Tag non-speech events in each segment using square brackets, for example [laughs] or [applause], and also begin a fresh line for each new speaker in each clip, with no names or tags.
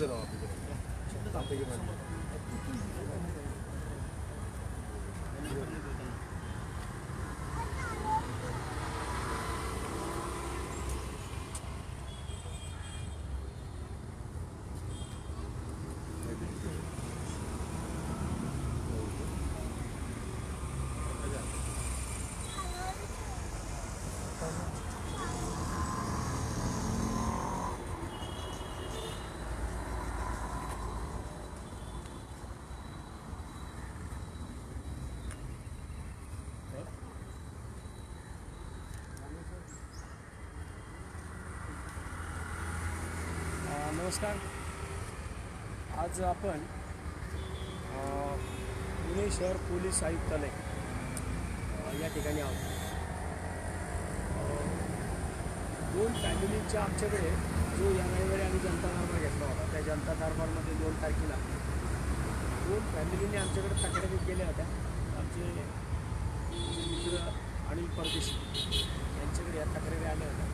तिथं जाऊ तिथं चालतंय की मॅडम
अ, नमस्कार. आज आपण पुणे शहर पोलीस आयुक्तालय या ठिकाणी आहोत. दोन फॅमिलींच्या आमच्याकडे जो या रविवारी आम्ही जनता दरबार घेतला होता त्या जनता दरबारमध्ये दोन तारखेला दोन फॅमिलीने आमच्याकडे तक्रारी केल्या होत्या. आमचे मित्र आणि परदेशी यांच्याकडे या तक्रारी आल्या होत्या.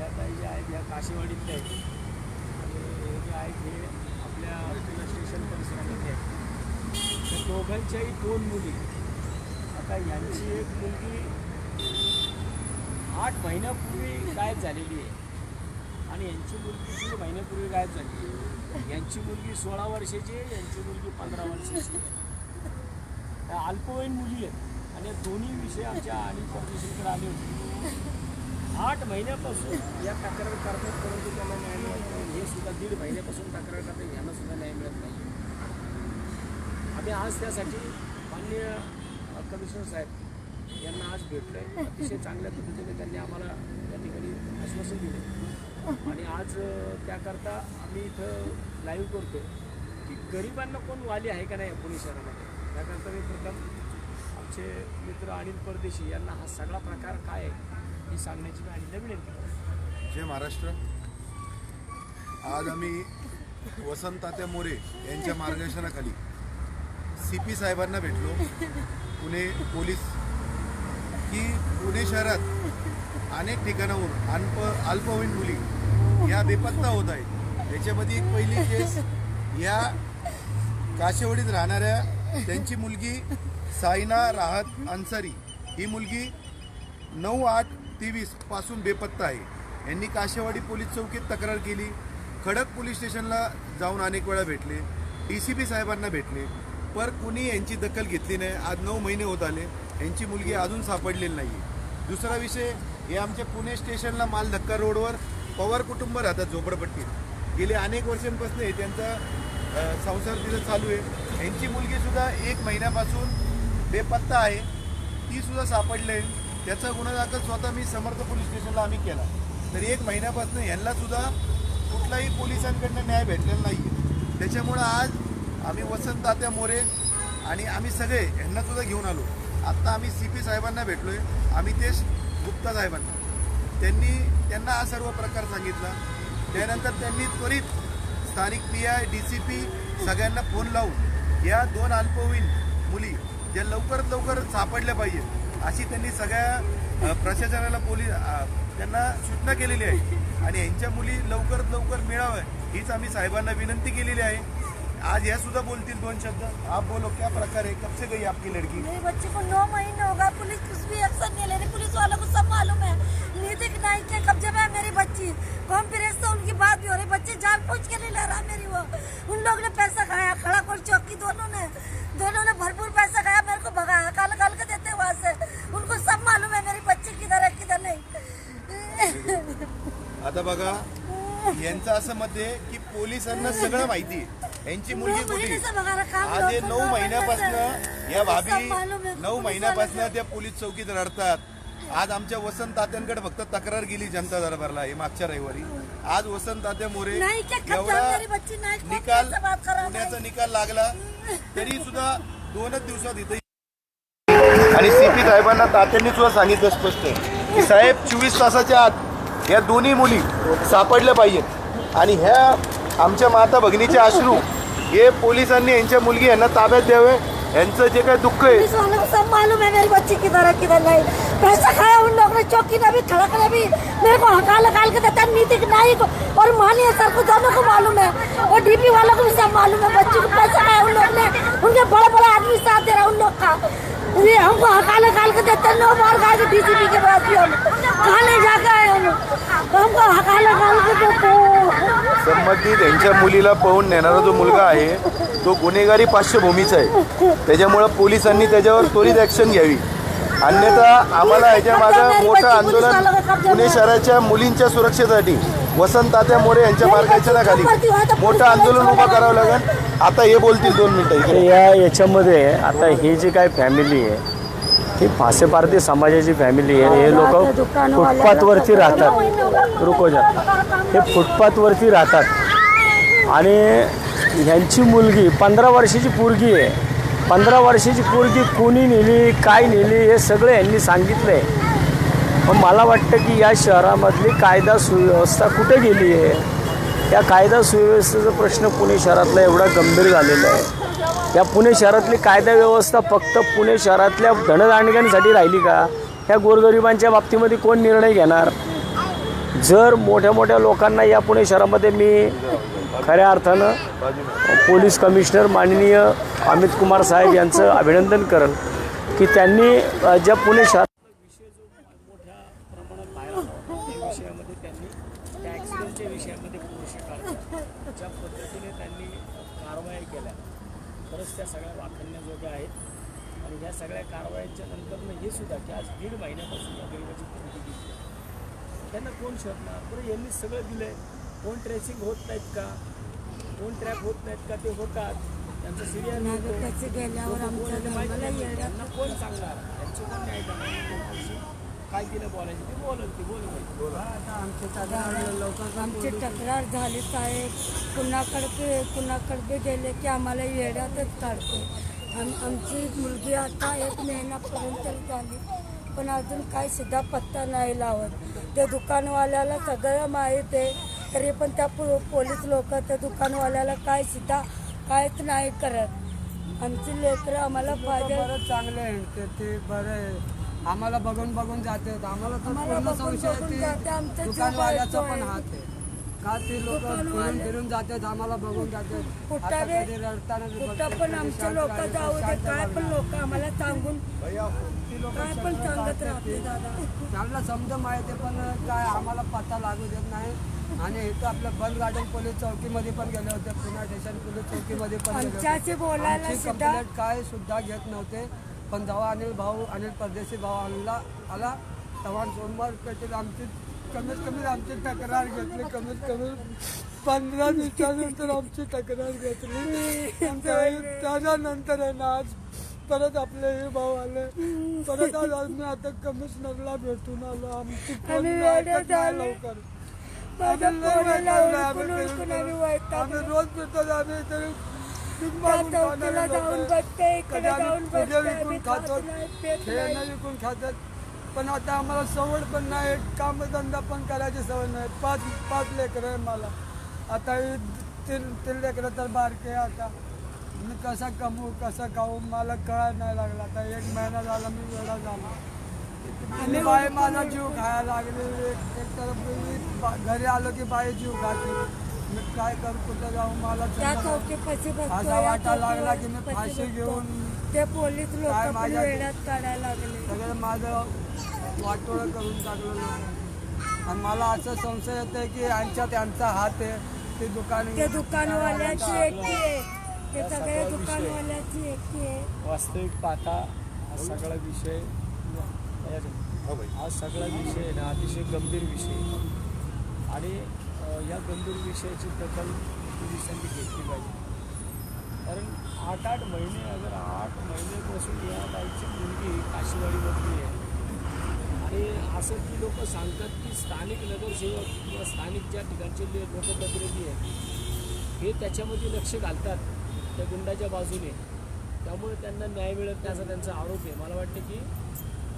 या काही ज्या आहेत या काशीवाडीतल्या आहेत. नाईक हे आपल्या पुणे स्टेशन परिसरामध्ये आहेत तर दोघांच्याही दोन मुली. आता यांची एक मुलगी आठ महिन्यापूर्वी गायब झालेली आहे. आणि यांची मुलगी दीड महिन्यापूर्वी गायब झाली आहे. यांची मुलगी सोळा वर्षाची आहे यांची मुलगी पंधरा वर्षाची अल्पवयीन मुली आहेत. आणि या दोन्ही विषय आमच्या आणि परदेशीकडे आले होते. आठ महिन्यापासून या तक्रार करतात परंतु त्यांना न्याय मिळत नाही. हे सुद्धा दीड महिन्यापासून तक्रार करतात यांना सुद्धा न्याय मिळत नाही. आम्ही आज त्यासाठी माननीय कमिशनर साहेब यांना आज भेटलो आहे अतिशय चांगल्या पद्धतीने त्यांनी आम्हाला त्या ठिकाणी आश्वासन दिले. आणि आज त्याकरता आम्ही इथं लाईव्ह करतो की गरिबांना कोण वाली आहे का नाही पुणे शहरामध्ये? त्याकरता मी प्रथम आमचे मित्र अनिल परदेशी यांना हा सगळा प्रकार काय आहे? ही सांगण्याची मी अनिलला विनंती
जय महाराष्ट्र. आज आम्ही वसंत तात्या मोरे यांच्या मार्गदर्शनाखाली सी पी साहेबांना भेटलो. पुणे पोलीस की पुणे शहरात अनेक ठिकाणाहून अल्प अल्पवयीन मुली या बेपत्ता होत आहेत. याच्यामध्ये एक पहिली केस या काशेवाडीत राहणाऱ्या त्यांची मुलगी सायना राहत अन्सारी. ही मुलगी नऊ आठ तेवीसपासून बेपत्ता आहे. यांनी काशेवाडी पोलीस चौकीत तक्रार केली. खडक पोलीस स्टेशनला जाऊन अनेक वेळा भेटले. डी सी पी साहेबांना भेटले. पर कुणी यांची दखल घेतली नाही. आज नऊ महिने होत आले. यांची मुलगी अजून सापडलेली नाही दुसरा विषय हे आमच्या पुणे स्टेशनला माल धक्का रोडवर पवार कुटुंब राहतात झोपडपट्टीत. गेले अनेक वर्षांपासून हे त्यांचा संसार तिथं चालू आहे. यांची मुलगीसुद्धा एक महिन्यापासून बेपत्ता आहे. ती सुद्धा सापडली आहे त्याचा गुन्हा दाखल स्वतः मी समर्थ पोलीस स्टेशनला आम्ही केला. तर एक महिन्यापासून यांना सुद्धा कुठलाही पोलिसांकडनं न्याय भेटलेला नाही त्याच्यामुळं आज आम्ही वसंत तात्या मोरे आणि आम्ही सगळे यांना सुद्धा घेऊन आलो. आत्ता आम्ही सी पी साहेबांना भेटलो आहे आम्ही तेच गुप्ता साहेबांना. त्यांनी त्यांना हा सर्व प्रकार सांगितला. त्यानंतर त्यांनी त्वरित स्थानिक P I D C P सगळ्यांना फोन लावून या दोन अल्पवयीन मुली ज्या लवकरात लवकर सापडल्या पाहिजे अशी त्यांनी सगळ्या प्रशासनाला पोलीस त्यांना सूचना केलेली आहे. आणि यांच्या मुली लवकरात लवकर मिळावं हीच आम्ही साहेबांना विनंती केलेली आहे. आज या सुद्धा बोलतील दोन शब्द. आप बोलो क्या प्रकार है कब से गई आपकी लड़की?
मेरी बच्ची को नौ महीने होगा पुलिस कुछ भी एक्शन नहीं ले रही पुलिस वालों को सब मालूम है। नीतिक नाइक के कब्जे में मेरी बच्ची। कॉन्फ्रेंस तो उनकी बात भी हो रही बच्ची जान पूछ के नहीं ले रहा मेरी वो। उन लोग ने पैसा खाया खड़ा कोट चौकी दोनों ने दोनों ने भरपूर पैसा खाया मेरे को भगाया काल काल के देते वहां से उनको सब मालूम है मेरी बच्ची किधर है किधर नहीं
आता बघा यांचं असं मत आहे की पोलिसांना सगळं माहिती आहे. यांची मुलगी कुठे आज हे नऊ महिन्यापासून
महिने
या भाभी नऊ महिन्यापासून त्या पोलीस चौकीत रडतात. आज आमच्या वसंत तात्यांकडे फक्त तक्रार गेली जनता दरबारला हे मागच्या रविवारी. आज वसंत तात्या मोरे एवढा निकाल पुण्याचा. निकाल लागला तरी [laughs] सुद्धा दोनच दिवसात इथे आणि सी पी साहेबांना तात्यांनी सुद्धा सांगितलं स्पष्ट की साहेब चोवीस तासाच्या आत या दोन्ही मुली सापडल्या पाहिजेत. आणि ह्या माता भगिनीचे अश्रू हे पोलिसांनी यांच्या मुलगी यांना ताब्यात द्यावे. यांचं जे काही दुःख
को सब मालूम है मेरी बच्ची किधर है किधर नहीं पैसा खाया उन लोगों ने चौकी ने भी खड़ा खड़ा भी मेरे को हकाल हकाल के देता है, नीतिक नायक और मानिए सर को दोनों को मालूम है। और डीपी वालों को भी सब मालूम है बच्ची को पैसा खाया उन लोग ने। उनके बड़े बड़े आदमी साथ दे रहा उन लोग का। ये हमको हकाल हकाल के देते नौ बार थे डीसीपी के पास भी हम। कहाँ नहीं जाके आए हम? तो हमको हकाल के हैं।
संबंधित यांच्या मुलीला पळून नेणारा जो मुलगा आहे तो गुन्हेगारी पार्श्वभूमीचा आहे. त्याच्यामुळं पोलिसांनी त्याच्यावर त्वरित ॲक्शन घ्यावी. अन्यथा आम्हाला याच्या मागं मोठं आंदोलन पुणे शहराच्या मुलींच्या सुरक्षेसाठी. वसंत तात्या मोरे यांच्या मार्गदर्शनाखाली मोठं आंदोलन उभं करावं लागेल. आता हे बोलतील दोन मिनिटं.
या याच्यामध्ये आता ही जी काय फॅमिली आहे ही फासेपारती समाजाची फॅमिली आहे. हे लोक फुटपाथवरती राहतात. रुको जा. हे फुटपाथवरती राहतात. आणि ह्यांची मुलगी पंधरा वर्षाची पोरगी आहे. पंधरा वर्षाची पोरगी कोणी नेली काय नेली हे सगळं यांनी सांगितलं आहे पण मला वाटतं की या शहरामधली कायदा सुव्यवस्था कुठे गेली आहे? या कायदा सुव्यवस्थेचा प्रश्न पुणे शहरातला एवढा गंभीर झालेला आहे. या पुणे शहरातली कायदा व्यवस्था फक्त पुणे शहरातल्या धनदांडग्यांसाठी राहिली का? ह्या गोरगरिबांच्या बाबतीमध्ये कोण निर्णय घेणार? जर मोठ्या मोठ्या लोकांना या पुणे शहरामध्ये मी खऱ्या अर्थानं पोलीस कमिशनर माननीय अमित कुमार साहेब यांचं अभिनंदन करेन की त्यांनी ज्या पुणे शहर विषय जो मोठ्या प्रमाणात बाहेर आला त्या विषयामध्ये त्यांनी त्या ॲक्सिडेंटच्या विषयामध्ये पुरुषी काढतात ज्या पद्धतीने त्यांनी कारवाया केल्या खरंच त्या सगळ्या वाखाणण्याजोग्या आहेत आणि ह्या सगळ्या कारवायांच्या नंतरनं हे सुद्धा की आज दीड महिन्यापासून या गरिबाची पोरगी दिली त्यांना कोण शोधणार? बरं यांनी सगळं दिलंय. कोण ट्रेसिंग होत नाहीत का? कोण ट्रॅप होत नाहीत का? ते होतात. त्यांचं सिरियल त्यांना कोण सांगणार? त्यांचं कोण नाही करणार काय तिला बोलायचं? ते बोलत ती बोल.
आमची तक्रार झाली साहेब. कुणाकडे कुणाकडे गेले की आम्हाला येड्यातच काढते. आम आमची मुलगी आता एक महिनापर्यंत झाली. पण अजून काही सुद्धा पत्ता नाही लावत. ते दुकानवाल्याला सगळं माहीत आहे. तरी पण त्या पो पोलीस लोक त्या दुकानवाल्याला काय सुद्धा काहीच नाही करत. आमची लेकरं आम्हाला पाहिजे.
बरंच चांगले आहे ते बरं आहे. आम्हाला बघून बघून जाते. आम्हाला
आमचा.
पण हात आहे. का ते लोक फिरून फिरून जातात आम्हाला बघून जातात.
कुठं बे-
रडताना बी
कुठं
बघतात,
पण आमचे
शांत
लोक जाऊ दे
शांत
काय पण. लोक आम्हाला सांगून.
ती लोकं
काय पण सांगत
राहतात
राहते
ते.
दादा.
त्यांना समजा माहिती आहे पण काय आम्हाला पत्ता लागू देत नाही. आणि इथं आपलं बंद गार्डन पोलीस चौकीमध्ये पण गेले होते पुणे स्टेशन पोलीस चौकीमध्ये पण गेले होते.
आमच्याशी बोलायला
आमची
सुद्धा
कंप्लेंट काय सुद्धा घेत नव्हते. पण जेव्हा अनिल भाऊ अनिल परदेशी भाऊ आला आला तेव्हा सोमवार आमची कमीत कमी आमची तक्रार घेतली कमीत कमी पंधरा दिवसानंतर आमची तक्रार घेतली. त्याच्यानंतर आहे ना आज परत आपले हे भाऊ आले. परत आज आम्ही आता कमिशनरला भेटून आलो. आमची ऐकत नाही. लवकर. आम्ही रोज फिरतो आम्ही तरी विकून खातो खेळणं. विकून खातात. पण आता आम्हाला सवड पण नाही कामधंदा पण करायची सवय नाही. पाच पाच लेकरं आहे मला आता हे तीन तीन लेकरं तर बारके आहे आता. मी कसं कमवू कसं खाऊ मला कळा नाही लागला. आता एक महिना झाला मी वेळा झाला. आणि बाई माझा जीव खायला लागले. एक एक तर मी घरी आलो की बाई जीव खाते. मी काय करू कुठं जाऊ मला असा वाटायला लागला की मी फाशी. घेऊन
ते पोलीस लोक पण वेड्यात काढायला लागले.
सगळं माझं वाटोळं करून टाकलं लोकांनी. आणि मला असं संशय येतोय की यांच्यात यांचा हात आहे ते दुकान
ते दुकानवाल्याची एकटी आहे. ते सगळे दुकानवाल्याची एकटी आहे.
वास्तविक पाहता हा सगळा विषय हा सगळा विषय आहे ना अतिशय गंभीर विषय आहे. आणि अ, या गंभीर विषयाची दखल पोलिसांनी घेतली पाहिजे. कारण आठ आठ महिने अगर आठ महिन्यापासून या बाईची मुलगी काशीवाडीमधली आहे. आणि असं ती लोक सांगतात की स्थानिक नगरसेवक किंवा स्थानिक ज्या ठिकाणचे जे लोकप्रतिनिधी आहेत हे त्याच्यामध्ये लक्ष घालतात त्या गुंडाच्या बाजूने. त्यामुळे त्यांना न्याय मिळत नाही असा त्यांचा आरोप आहे. मला वाटतं की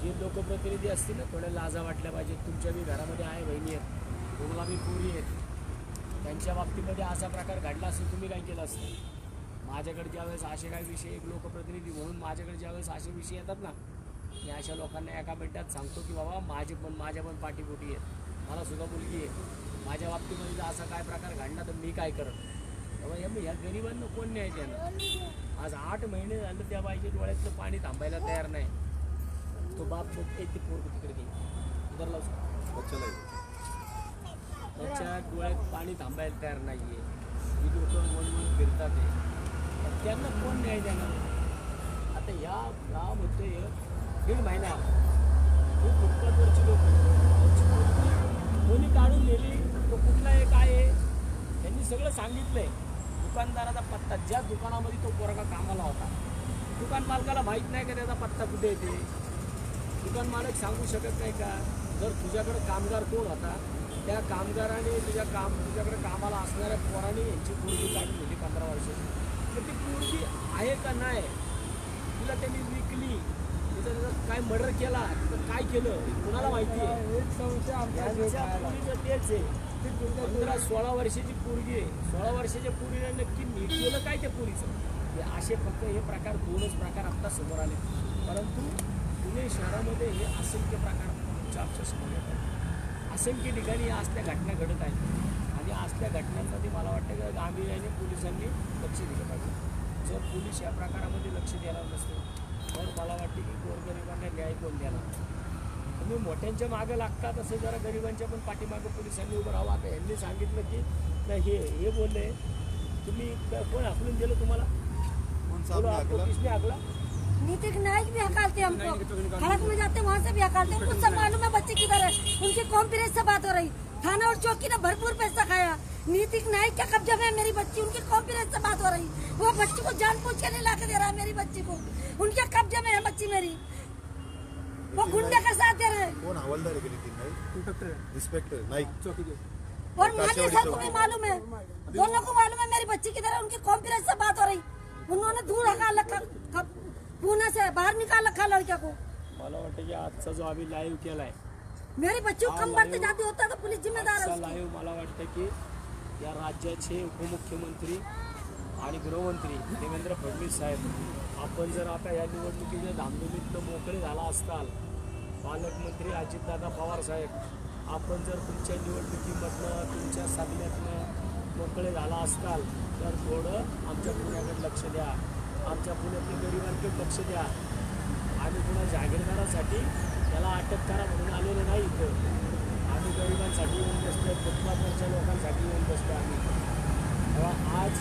जे लोकप्रतिनिधी असतील ना थोड्या लाजा वाटल्या पाहिजेत. तुमच्या बी घरामध्ये आहे बहिणी आहेत. तुम्हाला मी पुरी आहेत. त्यांच्या बाबतीमध्ये असा प्रकार घडला असेल तुम्ही काय केलं असतं? माझ्याकडे ज्यावेळेस असे काही विषय एक लोकप्रतिनिधी म्हणून माझ्याकडे ज्यावेळेस असे विषय येतात ना मी अशा लोकांना एका मिनिटात सांगतो की बाबा माझे पण माझ्या पण पाठीपोटी आहेत. मला सुद्धा मुलगी आहे. माझ्या बाबतीमध्ये जर असा काय प्रकार घडला तर मी काय करत? बाबा या ह्या गरिबांना कोण न्याय देणार? आज आठ महिने झालं त्या बाईच्या डोळ्यातलं पाणी थांबायला तयार नाही. तो बाप एक ते पोरग तिकडे गेली. उधर लावू शकतो.
बच्चाला येतो.
त्याच्या डोळ्यात पाणी थांबायला तयार नाही आहे ही लोक म्हणून फिरतात आहे तर त्यांना कोण न्याय देणार? आता या गावामध्ये दीड महिना ही फुटपाथवरची लोक कोणी काढून नेली तो कुठला आहे काय आहे त्यांनी सगळं सांगितलंय. दुकानदाराचा पत्ता ज्या दुकानामध्ये तो पोरगा कामाला होता. दुकान मालकाला माहीत नाही का त्याचा पत्ता कुठे येते दुकान मालक सांगू शकत नाही का? जर तुझ्याकडे कामगार कोण होता त्या कामगाराने तुझ्या काम तुझ्याकडे कामाला असणाऱ्या पोराने यांची पूर्वी काढून दिली पंधरा वर्षाची. तर ती पोरगी आहे का नाही तिला त्यांनी विकली. त्याचा काय मर्डर केला तर काय केलं कुणाला माहिती आहे? तेच आहे. पंधरा सोळा वर्षाची पोरगी आहे. सोळा वर्षाच्या पोरीला नक्की नीट केलं काय त्या पोरीचं? हे असे फक्त हे प्रकार दोनच प्रकार आत्ता समोर आले. परंतु पुणे शहरामध्ये हे असंख्य प्रकार आमच्यासमोर येतात. असंख्य ठिकाणी या असल्या घटना घडत आहेत. आणि असल्या घटनांमध्ये मला वाटतं की गांभीर्याने पोलिसांनी लक्ष दिलं पाहिजे. जर पोलीस या प्रकारामध्ये लक्ष देणार नसते तर मला वाटते की गोरगरिबांना न्याय कोण देणार? तुम्ही मोठ्यांच्या मागं लागता तसं जरा गरिबांच्या पण पाठीमागं पोलिसांनी उभं राहावं. आता यांनी सांगितलं की नाही हे हे बोलले. तुम्ही क- कोण हाकलून दिलं तुम्हाला?
कोण साहब
बोलो
ने
आपको
अगला
किसने हाकला
नीतिक नायक भी हकालते हमको में जाते वहाँ से भी हकालते उनको सब मालूम है बच्चे किधर है उनकी कॉन्फ्रेंस से बात हो रही थाना और चौकी ने भरपूर पैसा खाया। नीतिक नायक के कब्जे में मेरी बच्ची? उनकी कॉन्फ्रेंस से बात हो रही। वो बच्ची को जान पूछ के नहीं ला के दे रहा है मेरी बच्ची को। उनके कब्जे में है बच्ची मेरी। वो गुंडे का साथ दे रहे हैं।
हवालदार इन्स्पेक्टर नाईक
और मालिक साहब को भी मालूम है। दोनों को मालूम है मेरी बच्ची किधर है उनकी कॉन्फ्रेंस से बात हो रही। उन्होंने दूर हका रखा कब- पूना से बाहर निकाल रखा लड़के को।
मला वाटतं की आजचा जो आम्ही लाईव्ह केलाय
मेरी बच्ची कम बढ़ते जाती होता तो पुलिस जिम्मेदार है उसकी।
मला वाटतं की या राज्याचे उपमुख्यमंत्री आणि गृहमंत्री देवेंद्र फडणवीस साहेब आपण जर आता या निवडणुकीच्या धामधुमीतनं मोकळे झाला असताल पालकमंत्री अजितदादा पवार साहेब आपण जर तुमच्या निवडणुकीमधनं तुमच्या साधण्यातनं मोकळे झाला असताल तर थोडं आमच्या पुण्याकडे लक्ष द्या. आमच्या पुण्यातील गरिबांकडे लक्ष द्या. आम्ही पुन्हा जागीरदारासाठी त्याला अटक करा म्हणून आलेलं नाही इथं. आम्ही गरिबांसाठी येऊन बसतो फुटपाथवरच्या लोकांसाठी येऊन बसतो आम्ही. तेव्हा आज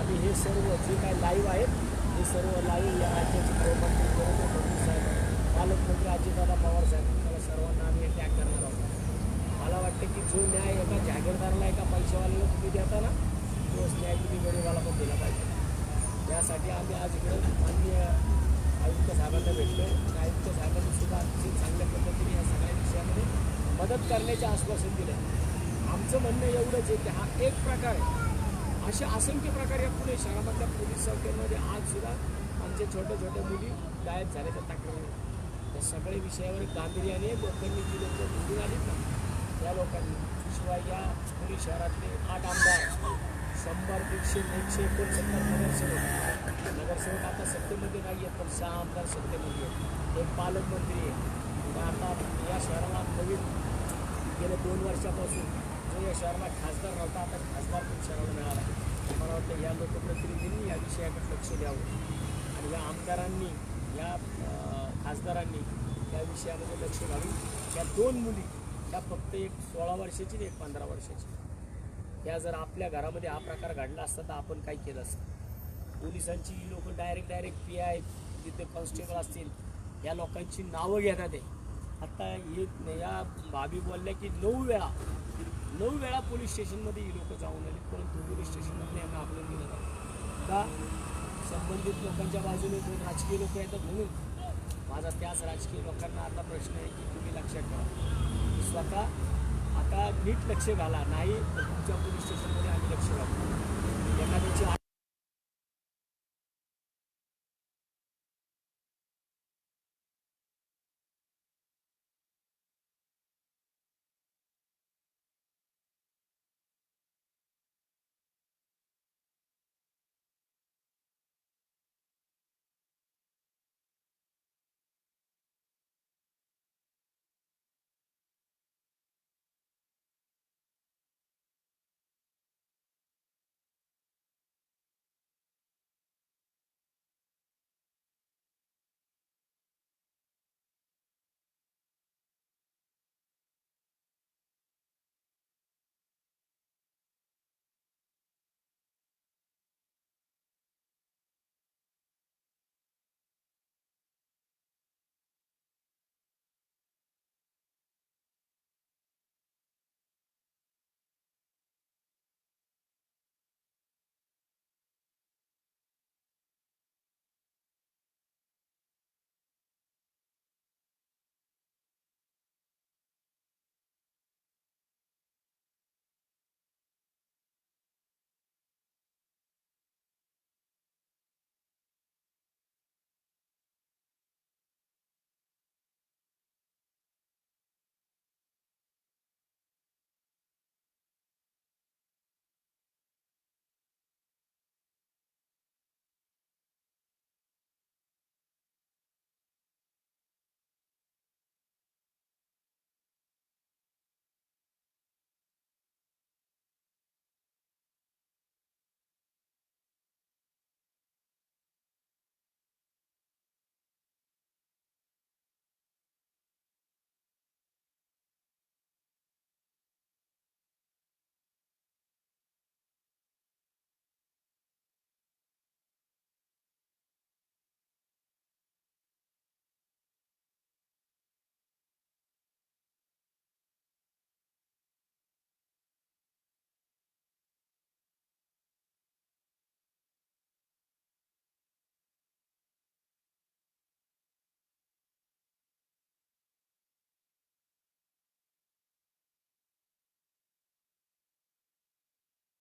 आम्ही हे सर्व जे काय लाईव्ह आहेत हे सर्व लाईव्ह या राज्याचे गृहमंत्री देवेंद्र फडणवीस साहेब पालकमंत्री अजितदादा पवार साहेब त्याला सर्वांना आम्ही अटॅक करणार आहोत. मला वाटतं की जो न्याय एका जागीरदाराला एका पैशावाल्याला तुम्ही देता ना तोच न्याय तुम्ही गरिबाला पण दिला पाहिजे. त्यासाठी आम्ही आज इकडे माननीय आयुक्त साहेबांना भेटलो आणि आयुक्त साहेबांनी सुद्धा अतिशय चांगल्या पद्धतीने या सगळ्या विषयामध्ये मदत करण्याचे आश्वासन दिलं आमचं म्हणणं एवढंच आहे की हा एक प्रकार आहे. असे असंख्य प्रकार या पुणे शहरामधल्या पोलीस चौक्यांमध्ये आज सुद्धा आमच्या छोट्या छोट्या मुली गायब झाल्याच्या तक्रारी त्या सगळ्या विषयावर गांभीर्याने लोकांनी जी लोक निवडून आलीत ना त्या लोकांनी शिवाय या पुणे शहरातले आठ आमदार शंभर दीडशे एकशे एकोणसत्तर नगरसेवक नगरसेवक आता सत्तेमध्ये नाही आहेत पण सहा आमदार सत्तेमध्ये आहेत. एक पालकमंत्री आहे. आता या शहराला नवीन गेल्या दोन वर्षापासून जो या शहराला खासदार नव्हता आता खासदार पण शहराला मिळाला. मला वाटतं या लोकप्रतिनिधींनी या विषयाकडे लक्ष द्यावं. आणि या आमदारांनी या खासदारांनी या विषयामध्ये लक्ष घालून या दोन मुली त्या फक्त एक सोळा वर्षाची आणि एक पंधरा वर्षाची. या जर आपल्या घरामध्ये हा प्रकार घडला असता तर आपण काय केलं असतं. पोलिसांची लोक डायरेक्ट डायरेक्ट पी आय जिथे कॉन्स्टेबल असतील या लोकांची नावं घेतात ते आता हे या बाबी बोलल्या की नऊ वेळा नऊ वेळा पोलीस स्टेशनमध्ये ही लोक जाऊन आली. परंतु पोलीस स्टेशनमध्ये यांना आपलं दिलं नाही. का? संबंधित लोकांच्या बाजूने दोन राजकीय लोक येतात म्हणून. माझा त्याच राजकीय लोकांना आता प्रश्न आहे की तुम्ही लक्षात ठेवा. स्वतः आता नीट लक्ष घाला. नाही तर तुमच्या पोलीस स्टेशनमध्ये आम्ही लक्ष घालतो एखाद्याची